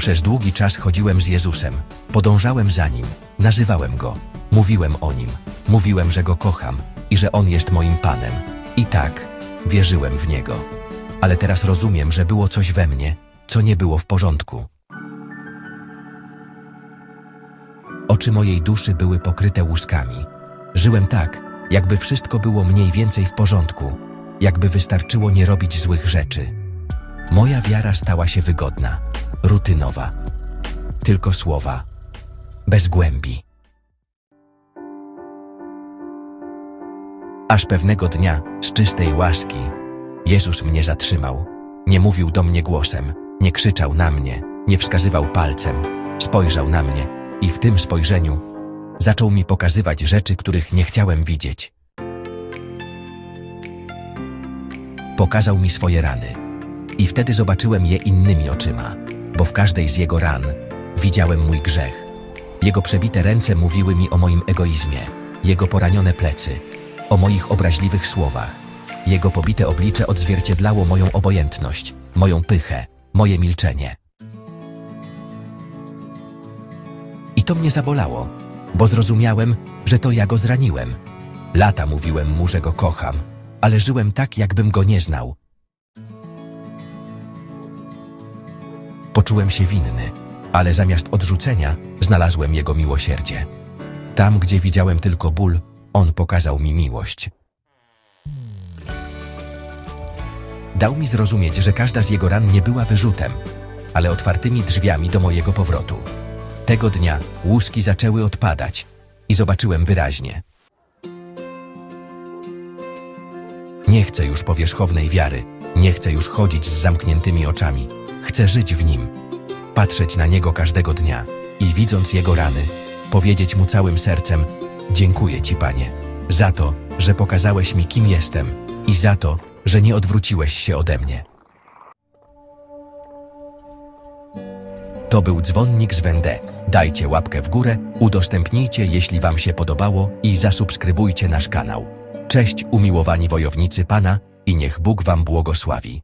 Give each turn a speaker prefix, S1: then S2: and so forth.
S1: Przez długi czas chodziłem z Jezusem, podążałem za Nim, nazywałem Go, mówiłem o Nim, mówiłem, że Go kocham i że On jest moim Panem. I tak, wierzyłem w Niego. Ale teraz rozumiem, że było coś we mnie, co nie było w porządku. Oczy mojej duszy były pokryte łuskami. Żyłem tak, jakby wszystko było mniej więcej w porządku, jakby wystarczyło nie robić złych rzeczy. Moja wiara stała się wygodna, rutynowa. Tylko słowa, bez głębi. Aż pewnego dnia, z czystej łaski, Jezus mnie zatrzymał. Nie mówił do mnie głosem, nie krzyczał na mnie, nie wskazywał palcem. Spojrzał na mnie i w tym spojrzeniu zaczął mi pokazywać rzeczy, których nie chciałem widzieć. Pokazał mi swoje rany. I wtedy zobaczyłem je innymi oczyma, bo w każdej z jego ran widziałem mój grzech. Jego przebite ręce mówiły mi o moim egoizmie, jego poranione plecy, o moich obraźliwych słowach. Jego pobite oblicze odzwierciedlało moją obojętność, moją pychę, moje milczenie. I to mnie zabolało, bo zrozumiałem, że to ja go zraniłem. Lata mówiłem mu, że go kocham, ale żyłem tak, jakbym go nie znał. Poczułem się winny, ale zamiast odrzucenia znalazłem jego miłosierdzie. Tam, gdzie widziałem tylko ból, on pokazał mi miłość. Dał mi zrozumieć, że każda z jego ran nie była wyrzutem, ale otwartymi drzwiami do mojego powrotu. Tego dnia łuski zaczęły odpadać i zobaczyłem wyraźnie. Nie chcę już powierzchownej wiary, nie chcę już chodzić z zamkniętymi oczami. Chcę żyć w nim, patrzeć na niego każdego dnia i widząc jego rany, powiedzieć mu całym sercem: Dziękuję ci, panie, za to, że pokazałeś mi, kim jestem i za to, że nie odwróciłeś się ode mnie. To był dzwonnik z Wende. Dajcie łapkę w górę, udostępnijcie, jeśli Wam się podobało i zasubskrybujcie nasz kanał. Cześć, umiłowani wojownicy Pana i niech Bóg Wam błogosławi.